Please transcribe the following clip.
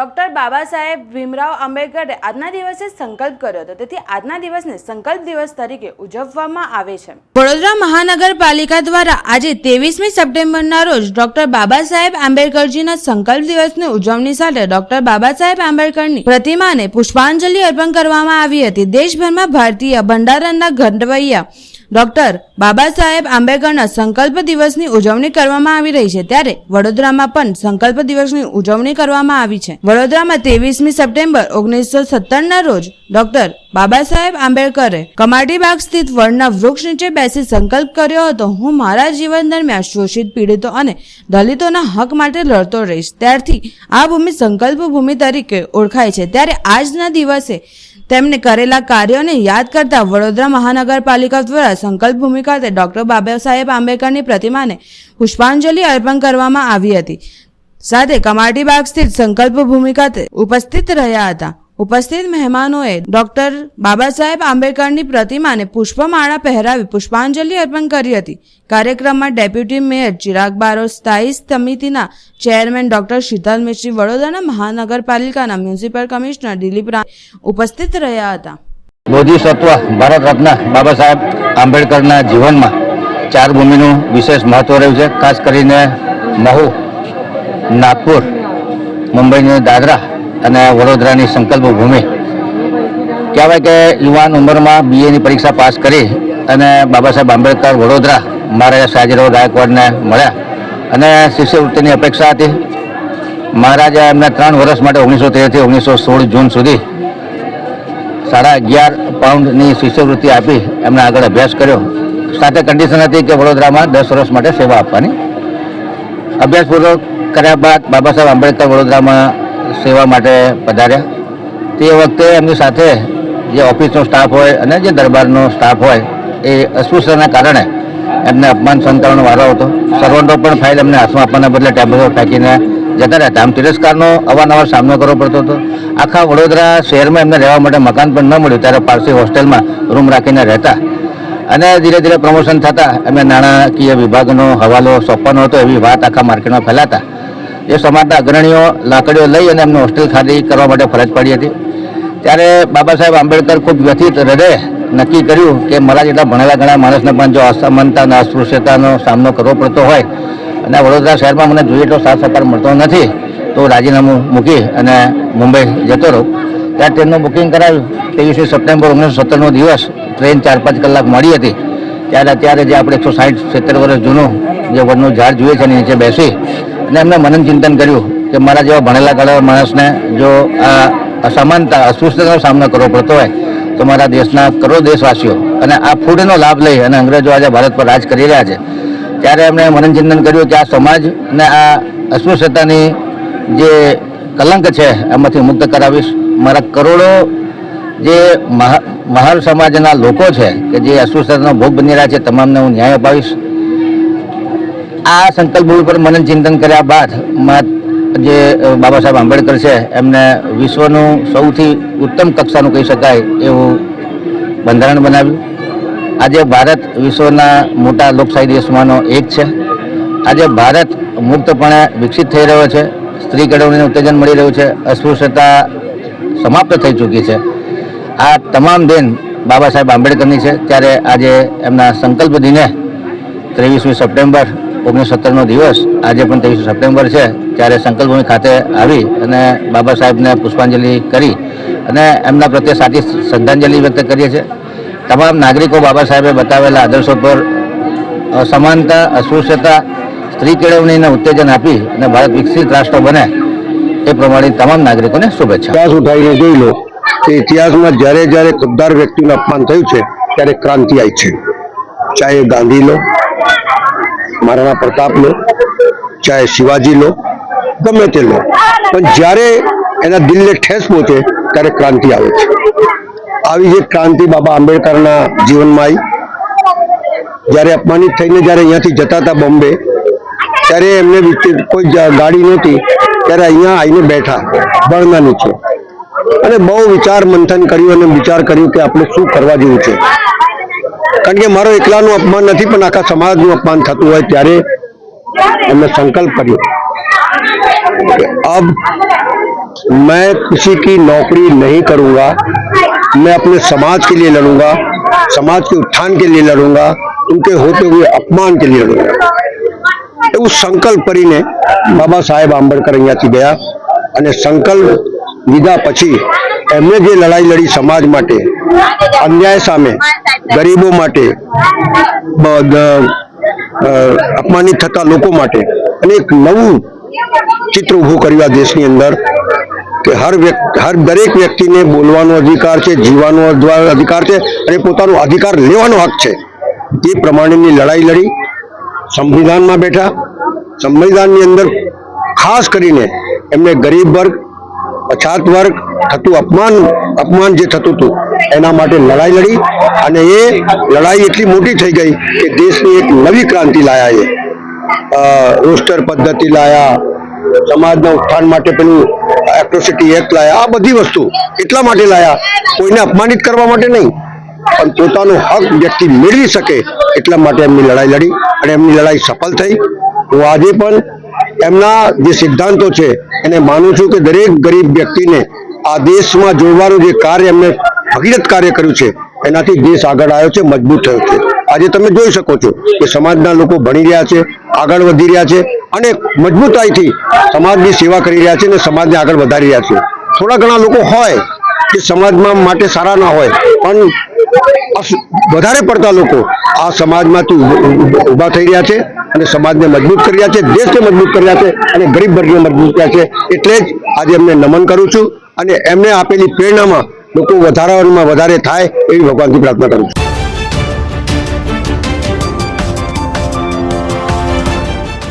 Doctor Baba Saheb Bhimrao આંબેડકરે આજના દિવસે સંકલ્પ કર્યો હતો. તેથી આજના દિવસને સંકલ્પ દિવસ તરીકે ઉજવવામાં આવે છે. વડોદરા મહાનગરપાલિકા દ્વારા આજે ત્રેવીસમી સપ્ટેમ્બરના રોજ ડોક્ટર બાબા સાહેબ આંબેડકરજીના સંકલ્પ દિવસની ઉજવણી સાથે ડોક્ટર બાબા સાહેબ આંબેડકરની પ્રતિમાને પુષ્પાંજલિ અર્પણ કરવામાં આવી હતી. દેશભરમાં ભારતીય ભંડારણના ઘડવૈયા ડોક્ટર બાબા સાહેબ આંબેડકરના સંકલ્પ દિવસની ઉજવણી કરવામાં આવી રહી છે ત્યારે વડોદરામાં પણ સંકલ્પ દિવસની ઉજવણી કરવામાં આવી છે. વડોદરામાં ત્રેવીસમી સપ્ટેમ્બર ઓગણીસો સત્તરના રોજ ડોક્ટર બાબા સાહેબ આંબેડકરે કમાટીબાગ સ્થિત વડના વૃક્ષ નીચે બેસી સંકલ્પ કર્યો હતો, હું મારા જીવન દરમિયાન શોષિત પીડિતો અને દલિતોના હક માટે લડતો રહીશ. ત્યારથી આ ભૂમિ સંકલ્પ ભૂમિ તરીકે ઓળખાય છે. ત્યારે આજના દિવસે તેમને કરેલા કાર્યોને યાદ કરતા વડોદરા મહાનગરપાલિકા દ્વારા સંકલ્પ ભૂમિ ખાતે ડોક્ટર બાબા સાહેબ આંબેડકરની પ્રતિમાને પુષ્પાંજલિ અર્પણ કરવામાં આવી હતી. સાથે કમાટીબાગ સ્થિત સંકલ્પ ભૂમિ ખાતે ઉપસ્થિત રહ્યા હતા. ઉપસ્થિત મહેમાનોએ ડોક્ટર બાબા સાહેબ આંબેડકરની પ્રતિમાને પુષ્પમાળા પહેરાવી પુષ્પાંજલિ અર્પણ કરી હતી. કાર્યક્રમમાં ડેપ્યુટી મેયર ચિરાગ બારો, સ્થાયી સમિતિના ચેરમેન ડોક્ટર શીતલ મિશ્રી, વડોદરાના મહાનગરપાલિકાના મ્યુનિસિપલ કમિશનર દિલીપ રાય ઉપસ્થિત રહ્યા હતા. બોધિસત્વ ભારત રત્ન બાબા સાહેબ આંબેડકરના જીવનમાં ચાર ભૂમિનું વિશેષ મહત્વ રહ્યું છે. ખાસ કરીને મહુ, નાગપુર, મુંબઈની દાદરા અને વડોદરાની સંકલ્પ ભૂમિ. કહેવાય કે યુવાન ઉંમરમાં બીએની પરીક્ષા પાસ કરી અને બાબા સાહેબ આંબેડકર વડોદરા મહારાજા સાજીરાવ ગાયકવાડને મળ્યા. અને શિષ્યવૃત્તિની અપેક્ષા હતી. મહારાજા એમને ત્રણ વર્ષ માટે ઓગણીસો તેરથી ઓગણીસો સોળ જૂન સુધી સાડા અગિયાર પાઉન્ડની શિષ્યવૃત્તિ આપી એમને આગળ અભ્યાસ કર્યો. સાથે કન્ડિશન હતી કે વડોદરામાં દસ વર્ષ માટે સેવા આપવાની. અભ્યાસ પૂરો કર્યા બાદ બાબા સાહેબ આંબેડકર વડોદરામાં સેવા માટે પધાર્યા. તે વખતે એમની સાથે જે ઓફિસનો સ્ટાફ હોય અને જે દરબારનો સ્ટાફ હોય, એ અસ્પૃશ્યના કારણે એમને અપમાન સહન કરવાનો વારો હતો સર્વન્ટો પણ ફાઇલ એમને હાથમાં આપવાના બદલે પર ફેંકીને જતા રહેતા આમ તિરસ્કારનો અવારનવાર સામનો કરવો પડતો હતો. આખા વડોદરા શહેરમાં એમને રહેવા માટે મકાન પણ ન મળ્યું. ત્યારે પારસી હોસ્ટેલમાં રૂમ રાખીને રહેતા અને ધીરે ધીરે પ્રમોશન થતાં એમને નાણાકીય વિભાગનો હવાલો સોંપવાનો હતો એવી વાત આખા માર્કેટમાં ફેલાતા એ સમાજના અગ્રણીઓ લાકડીઓ લઈ અને એમને હોસ્ટેલ ખાલી કરવા માટે ફરજ પડી હતી. ત્યારે બાબા સાહેબ આંબેડકર ખૂબ વ્યથિત હૃદય નક્કી કર્યું કે મારા જેટલા ભણેલા ઘણા માણસને પણ જો અસમાનતા અને અસ્પૃશ્યતાનો સામનો કરવો પડતો હોય અને વડોદરા શહેરમાં મને જોઈએ એટલો સાથ સહકાર મળતો નથી, તો રાજીનામું મૂકી અને મુંબઈ જતો રહું. ત્યાં ટ્રેનનું બુકિંગ કરાવ્યું. ત્રેવીસમી સપ્ટેમ્બર ઓગણીસો સત્તરનો દિવસ. ટ્રેન ચાર પાંચ કલાક મળી હતી. ત્યારે અત્યારે જે આપણે એકસો સાઠ સિત્તેર વર્ષ જૂનું જે વડનું ઝાડ જોઈએ છે નીચે બેસી અને એમને મનન ચિંતન કર્યું કે મારા જેવા ભણેલા કળા માણસને જો આ અસમાનતા અસ્પૃશ્યતાનો સામનો કરવો પડતો હોય, તો મારા દેશના કરોડો દેશવાસીઓ અને આ ફૂડનો લાભ લઈ અને અંગ્રેજો આજે ભારત પર રાજ કરી રહ્યા છે. ત્યારે એમણે મનન ચિંતન કર્યું કે આ સમાજ અને આ અસ્પૃશ્યતાની જે કલંક છે, એમાંથી મુક્ત કરાવીશ. મારા કરોડો જે મહા મહાર સમાજના લોકો છે કે જે અસ્પૃશ્યતાનો ભોગ બની રહ્યા છે, તમામને હું ન્યાય અપાવીશ. આ સંકલ્પ ભૂમિ પર મનન ચિંતન કર્યા બાદ જે બાબા સાહેબ આંબેડકર છે, એમને વિશ્વનું સૌથી ઉત્તમ કક્ષાનું કહી શકાય એવું બંધારણ બનાવ્યું. આજે ભારત વિશ્વના મોટા લોકશાહી દેશમાંનો એક છે. આજે ભારત મુક્તપણે વિકસિત થઈ રહ્યો છે સ્ત્રી કેળવણીને ઉત્તેજન મળી રહ્યું છે, અસ્પૃશ્યતા સમાપ્ત થઈ ચૂકી છે. આ તમામ દેન બાબા સાહેબ આંબેડકરની છે. ત્યારે આજે એમના સંકલ્પ દિને ત્રેવીસમી સપ્ટેમ્બર ઓગણીસો સત્તરનો દિવસ, આજે પણ ત્રેવીસ સપ્ટેમ્બર છે, ત્યારે સંકલ્પભૂમિ ખાતે આવી અને બાબા સાહેબને પુષ્પાંજલિ કરી અને એમના પ્રત્યે સાચી શ્રદ્ધાંજલિ વ્યક્ત કરીએ છીએ. તમામ નાગરિકો બાબા સાહેબે બતાવેલા આદર્શો પર સમાનતા અસ્પૃશ્યતા, સ્ત્રી કેળવણીને ઉત્તેજન આપી અને ભારત વિકસિત રાષ્ટ્ર બને એ પ્રમાણે તમામ નાગરિકોને શુભેચ્છા. ઇતિહાસ ઉઠાવીને જોઈ લો કે ઇતિહાસમાં જ્યારે જ્યારે ગદ્દાર વ્યક્તિનું અપમાન થયું છે, ત્યારે ક્રાંતિ આવી છે. ચાહે ગાંધી લો મહારાણા પ્રતાપ લો, ચાહે શિવાજી લો, ગમે તે લો. પણ જ્યારે એના દિલને ઠેસ પહોંચે, ત્યારે ક્રાંતિ આવે છે. આવી જે ક્રાંતિ બાબા આંબેડકરના જીવનમાં આવી. જ્યારે અપમાનિત થઈને જ્યારે અહીંયાથી જતા હતા બોમ્બે, ત્યારે એમને કોઈ ગાડી નહોતી, ત્યારે અહીંયા આવીને બેઠા બળના નીચે. અને બહુ વિચાર મંથન કર્યું અને વિચાર કર્યું કે આપણે શું કરવા જેવું છે. કારણ કે મારો એકલાનું અપમાન નથી પણ આખા સમાજનું અપમાન થતું હોય ત્યારે એમને સંકલ્પ કર્યો कि अब मैं किसी की नौकरी नहीं करूंगा मैं अपने समाज के लिए लड़ूंगा समाज के उत्थान के लिए लड़ूंगा उनके होते हुए अपमान के लिए लड़ूंगा એવું સંકલ્પ કરીને બાબા સાહેબ આંબેડકર અહીંયાથી ગયા અને સંકલ્પ લીધા પછી એમણે જે લડાઈ લડી સમાજ માટે અન્યાય સામે ગરીબો માટે અપમાનિત થતા લોકો માટે અને એક નવું ચિત્ર ઊભું કર્યું દેશની અંદર કે હર વ્યક્તિ હર દરેક વ્યક્તિને બોલવાનો અધિકાર છે, જીવવાનો અધિકાર છે અને પોતાનો અધિકાર લેવાનો હક છે. એ પ્રમાણેની લડાઈ લડી, સંવિધાનમાં બેઠા, સંવિધાનની અંદર ખાસ કરીને એમને ગરીબ વર્ગ, પછાત વર્ગ થતું અપમાન અપમાન જે થતું હતું, એના માટે લડાઈ લડી અને એ લડાઈ એટલી મોટી થઈ ગઈ કે દેશની એક નવી ક્રાંતિ લાયા એ. રોસ્ટર પદ્ધતિ લાયા, સમાજના ઉત્થાન માટે પેલું એટ્રોસિટી એક્ટ લાયા, આ બધી વસ્તુ એટલા માટે લાયા, કોઈને અપમાનિત કરવા માટે નહીં, પણ પોતાનો હક વ્યક્તિ મેળવી શકે એટલા માટે એમની લડાઈ લડી અને એમની લડાઈ સફળ થઈ. હું આજે પણ એમના જે સિદ્ધાંતો છે, એને માનું છું કે દરેક ગરીબ વ્યક્તિને આ દેશમાં જોડવાનું જે કાર્ય એમને ભગીરથ કાર્ય કર્યું છે, એનાથી દેશ આગળ આવ્યો છે, મજબૂત થયો છે. આજે તમે જોઈ શકો છો કે સમાજના લોકો ભણી રહ્યા છે, આગળ વધી રહ્યા છે અને મજબૂતાઈથી સમાજની સેવા કરી રહ્યા છે અને સમાજને આગળ વધારી રહ્યા છે. થોડા ઘણા લોકો હોય કે સમાજમાં માટે સારા ના હોય, પણ વધારે પડતા લોકો આ સમાજમાંથી ઊભા થઈ રહ્યા છે અને સમાજને મજબૂત કરી રહ્યા છે, દેશને મજબૂત કરી રહ્યા છે અને ગરીબ વર્ગને મજબૂત કર્યા છે. એટલે જ આજે એમને નમન કરું છું. અને એમને આપેલી પ્રેરણામાં લોકો વધારામાં વધારે થાય એવી ભગવાનથી પ્રાર્થના કરું છું.